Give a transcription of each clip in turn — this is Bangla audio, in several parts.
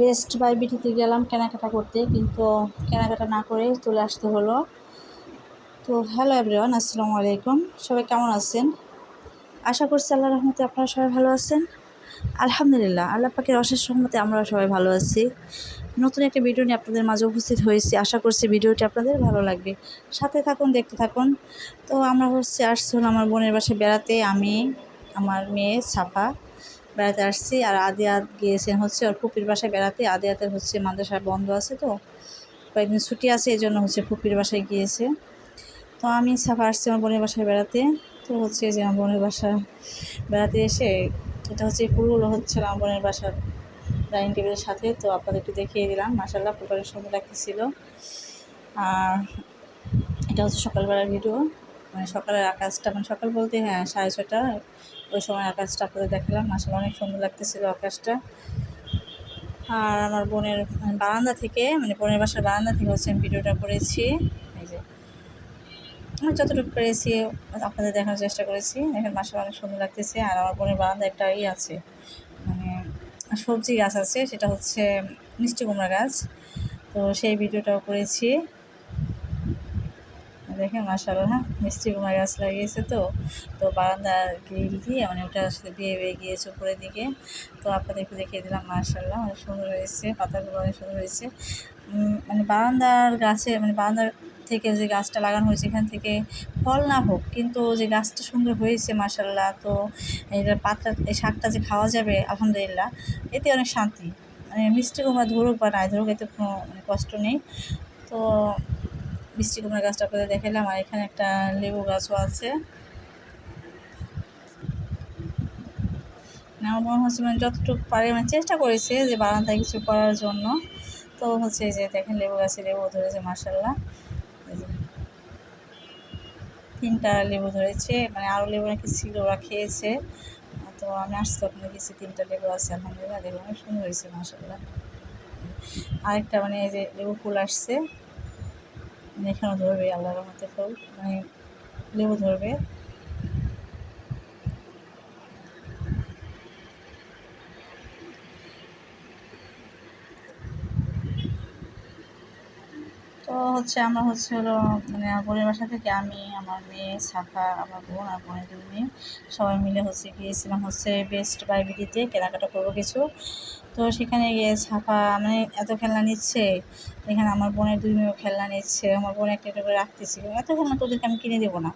বেস্ট বাই বিটিতে গেলাম কেনাকাটা করতে, কিন্তু কেনাকাটা না করে চলে আসতে হলো। তো হ্যালো এভরিওয়ান, আসসালামু আলাইকুম। সবাই কেমন আছেন? আশা করছি আল্লাহ রহমতে আপনারা সবাই ভালো আছেন। আলহামদুলিল্লাহ, আল্লাহ পাকের অশেষ রহমতে আমরা সবাই ভালো আছি। নতুন একটা ভিডিও নিয়ে আপনাদের মাঝে উপস্থিত হয়েছি। আশা করছি ভিডিওটি আপনাদের ভালো লাগবে। সাথে থাকুন, দেখতে থাকুন। তো আমরা হচ্ছে, আসছি আমার বোনের বাসায় বেড়াতে। আমি, আমার মেয়ে ছাপা বেড়াতে আসছি। আর আদিয়াত গিয়েছেন হচ্ছে ওর ফুপির বাসায় বেড়াতে। আদিয়াতের হচ্ছে মাদ্রাসা বন্ধ আছে তো। কয়েকদিন ছুটি আছে, এই জন্য হচ্ছে ফুপির বাসায় গিয়েছে। তো আমি ছাপা আসছি আমার বোনের বাসায় বেড়াতে। তো হচ্ছে যে আমার বোনের বাসা বেড়াতে এসে এটা হচ্ছে ফুলগুলো হচ্ছে আমার বোনের বাসার ডাইনিং টেবিলের সাথে। তো আপনাদের একটু দেখিয়ে দিলাম। মাসাল্লাহ ফুলটার সুন্দর লাগতেছিল আর এটা হচ্ছে সকালবেলার ভিডিও। মানে সকালের আকাশটা মানে সকাল বলতে হ্যাঁ সাড়ে ছটা ওই সময় আকাশটা আপনাদের দেখালাম। আসলে অনেক সুন্দর লাগতেছিল আকাশটা। আর আমার বোনের বারান্দা থেকে মানে বোনের বাসার বারান্দা থেকে হচ্ছে আমি ভিডিওটা করেছি। এই যে, আমি যতটুকু পেরেছি আপনাদের দেখার চেষ্টা করেছি। দেখেন মাসে অনেক সুন্দর লাগতেছে। আর আমার বোনের বারান্দা একটা ই আছে মানে সবজি গাছ আছে, সেটা হচ্ছে মিষ্টি কুমড়া গাছ। তো সেই ভিডিওটাও করেছি। দেখেন মাসাল্লাহ হ্যাঁ মিষ্টি কুমার গাছ লাগিয়েছে তো। তো বারান্দার গ্রিল দিয়ে মানে ওটা সাথে বিয়ে বেয়ে গিয়েছে উপরের দিকে। তো আপনাদের একটু দেখিয়ে দিলাম মার্শাল্লাহ অনেক সুন্দর হয়েছে, পাতাগুলো অনেক সুন্দর হয়েছে। মানে বারান্দার গাছে মানে বারান্দার থেকে যে গাছটা লাগানো হয়েছে, এখান থেকে ফল না হোক, কিন্তু যে গাছটা সুন্দর হয়েছে মার্শাল্লাহ তো এটার পাতা এই শাকটা যে খাওয়া যাবে, আলহামদুলিল্লাহ, এতে অনেক শান্তি। মানে মিষ্টি কুমড়া ধরুক বা নাই ধরুক, এতে কোনো মানে কষ্ট নেই। তো মিষ্টি কুমড়া গাছটা আপনাদের দেখালাম, আর এখানে একটা লেবু গাছও আছে। আমার মনে হচ্ছে মানে যতটুকু পারে মানে চেষ্টা করেছে যে বারান্দায় কিছু করার জন্য। তো হচ্ছে যে দেখেন লেবু গাছে লেবু ধরেছে মার্শাল্লাহ তিনটা লেবু ধরেছে মানে আরও লেবু নাকি ছিল, ওরা খেয়েছে। তো আমি আসছি তখন দেখেছি তিনটা লেবু আছে, আলহামদুলিল্লাহ লেবু অনেক সুন্দর হয়েছে মার্শাল্লাহ আরেকটা মানে এই যে লেবু ফুল আসছে। এখানেও ধরবে আল্লাহর রহমতে ফুল মানে লেবু ধরবে। তো হচ্ছে আমরা হচ্ছে হলো মানে বোনের বাসা থেকে আমি, আমার মেয়ে সাফা আমার বোন আর বোনের দুই মেয়ে সবাই মিলে হচ্ছে গিয়েছিলাম হচ্ছে বেস্ট বাই বিডিতে কেনাকাটা করব কিছু। তো সেখানে গিয়ে ছাপা মানে এত খেলনা নিচ্ছে, এখানে আমার বোনের দুই মেয়েও খেলনা নিচ্ছে, আমার বোন একটা একটা করে রাখতেছিল এত খেলনা তোদেরকে আমি কিনে দেবো না,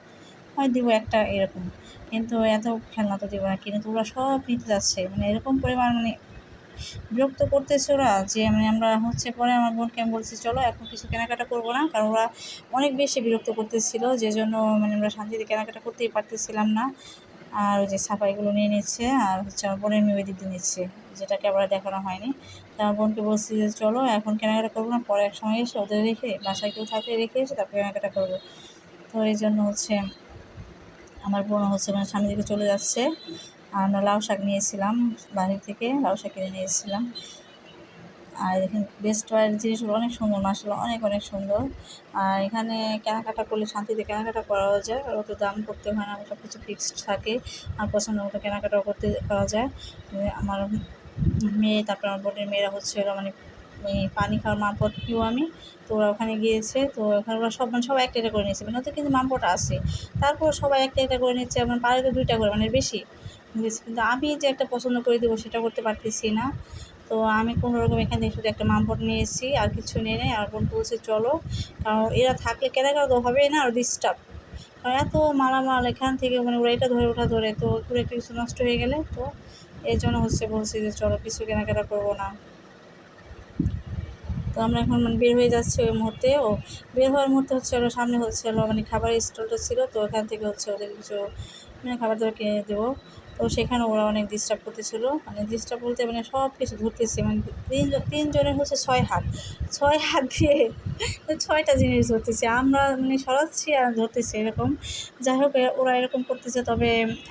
হয় দিব একটা এরকম। কিন্তু এত খেলনা তো দেবো না কিনে তো ওরা সব নিতে যাচ্ছে মানে এরকম পরিমাণ মানে বিরক্ত করতেছে ওরা যে মানে আমরা হচ্ছে পরে আমার বোনকে আমি বলছি, চলো, এখন কিছু কেনাকাটা করব না। কারণ ওরা অনেক বেশি বিরক্ত করতেছিল, যে জন্য মানে আমরা শান্তিতে কেনাকাটা করতেই পারতেছিলাম না। আর ওই যে সাফাইগুলো নিয়ে নিচ্ছে, আর হচ্ছে আমার বোনের মেয়ে দিতে নিচ্ছে যেটা ক্যামেরা দেখানো হয়নি। তা আমার বোনকে বলছি যে, চলো, এখন কেনাকাটা করব না, পরে এক সময় এসে ওদের রেখে, বাসায় কেউ থাকলে রেখে এসে তারপরে কেনাকাটা করব। তো এই জন্য হচ্ছে আমার বোন হচ্ছে মানে সামনের দিকে চলে যাচ্ছে। আমরা লাউ শাক নিয়েছিলাম, বাড়ি থেকে লাউ শাক কিনে নিয়েছিলাম। আর এখানে বেস্ট ওয়ার জিনিসগুলো অনেক সুন্দর মাসাল অনেক অনেক সুন্দর। আর এখানে কেনাকাটা করলে শান্তিতে কেনাকাটা করাও যায়, আর অত দাম করতে হয় না সব কিছু ফিক্সড থাকে আর পছন্দ মতো কেনাকাটাও করতে করা যায়। আমার মেয়ে, তারপর আমার বোনের মেয়েরা হচ্ছে ওরা মানে পানি খাওয়ার মাপট পিও আমি, তো ওরা ওখানে গিয়েছে, তো ওখানে ওরা সব মানে সবাই একটা একটা করে নিয়েছে মানে ওতে কিন্তু মাপট আছে। তারপর সবাই একটা একটা করে নিচ্ছে মানে পারে তো দুইটা করে মানে বেশি। নিয়েছে কিন্তু আমি যে একটা পছন্দ করে দেবো সেটা করতে পারতেছি না। তো আমি কোনো রকম এখান থেকে শুধু একটা মামপট নিয়ে এসেছি, আর কিছু নিয়ে নেই। আর বোন বলছে, চলো। কারণ এরা থাকলে কেনাকাটা তো হবেই না, আর ডিস্টার্ব কারণ এত মালামাল এখান থেকে মানে ওরা এটা ধরে ওঠা ধরে, তো পুরো একটা কিছু নষ্ট হয়ে গেলে তো এই জন্য হচ্ছে বলছি যে, চলো, কিছু কেনাকাটা করব না। তো আমরা এখন মানে বের হয়ে যাচ্ছি ওই মুহূর্তে। ও, বের হওয়ার মুহূর্তে হচ্ছে ওরা সামনে হচ্ছে মানে খাবারের স্টলটা ছিল, তো ওখান থেকে হচ্ছে ওদের কিছু মানে খাবার দাবার কিনে দেবো। তো সেখানে ওরা অনেক ডিস্টার্ব করতেছিল। মানে ডিস্টার্ব বলতে মানে সব কিছু ধরতেছে মানে তিন তিনজনের হচ্ছে ছয় হাত। ছয় হাত দিয়ে ছয়টা জিনিস ধরতেছে। আমরা মানে সরাচ্ছি আর ধরতেছি এরকম। যাই হোক ওরা এরকম করতেছে। তবে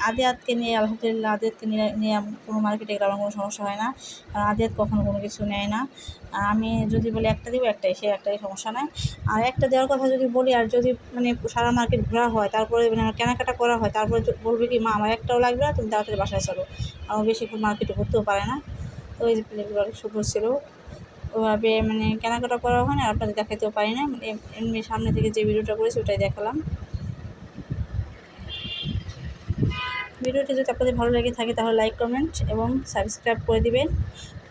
আদিয়াতকে নিয়ে আলহামদুলিল্লাহ আদিয়াতকে নিয়ে নিয়ে কোনো মার্কেটে গেলে আমার কোনো সমস্যা হয় না। আর আদিয়াত কখনো কোনো কিছু নেয় না। আমি যদি বলি একটা দিব একটাই, সে একটাই সমস্যা নাই। আর একটা দেওয়ার কথা যদি বলি, আর যদি মানে সারা মার্কেট ঘোরা হয়, তারপরে মানে কেনাকাটা করা হয়, তারপরে বলবে কি, মা, আমার একটাও লাগবে না, তুমি তাড়াতাড়ি বাসায় চলো। আমার বেশিক্ষণ মার্কেটে ঘুরতেও পারে না। তো ওই যে প্লেটগুলো অনেক সুন্দর ছিল। ওভাবে মানে কেনাকাটা করা হয় না আপনাদের দেখাতেও পারি না। মানে এমনি সামনে থেকে যে ভিডিওটা করেছি ওটাই দেখালাম। ভিডিওটি যদি আপনাদের ভালো লেগে থাকে তাহলে লাইক কমেন্ট এবং সাবস্ক্রাইব করে দিবেন।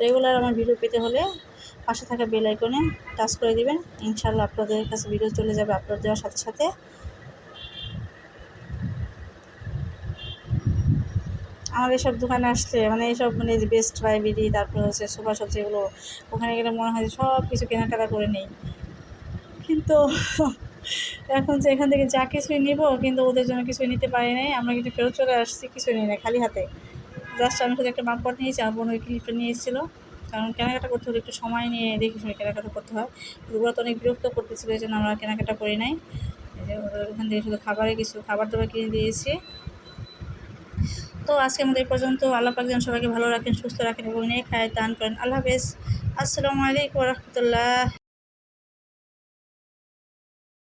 রেগুলার আমার ভিডিও পেতে হলে পাশে থাকা বেল আইকনে টাচ করে দিবেন। ইনশাআল্লাহ আপনাদের কাছে ভিডিও চলে যাবে আপলোড দেওয়ার সাথে সাথে। আমার এসব দোকানে আসলে মানে এইসব মানে বেস্ট বিডি তারপরে হচ্ছে সুপার সব যেগুলো ওখানে গেলে মনে হয় সব কিছু কেনাকাটা করে নেই। কিন্তু এখন যে এখান থেকে যা কিছুই নিব, কিন্তু ওদের জন্য কিছুই নিতে পারি নাই, আমরা কিন্তু ফেরত চলে আসছি, কিছুই নিই না খালি হাতে। জাস্ট আমি শুধু একটা মাপপট নিয়েছি, আমার বোন ওই ক্লিপটা নিয়ে এসেছিল। কারণ কেনাকাটা করতে হলে একটু সময় নিয়ে দেখে শুনে কেনাকাটা করতে হয়। ওগুলো তো অনেক বিরক্ত করতেছিল, এই জন্য আমরা কেনাকাটা করি নাই। ওখান থেকে শুধু খাবারে কিছু খাবার দাবার কিনে দিয়েছি। তো আজকে আমাদের এই পর্যন্ত। আল্লাহ পাক যেন সবাইকে ভালো রাখেন, সুস্থ রাখেন এবং নিয়ে খায় দান করেন। আল্লাহ হাফেজ। আসসালামু আলাইকুম রহমতুল্লাহ।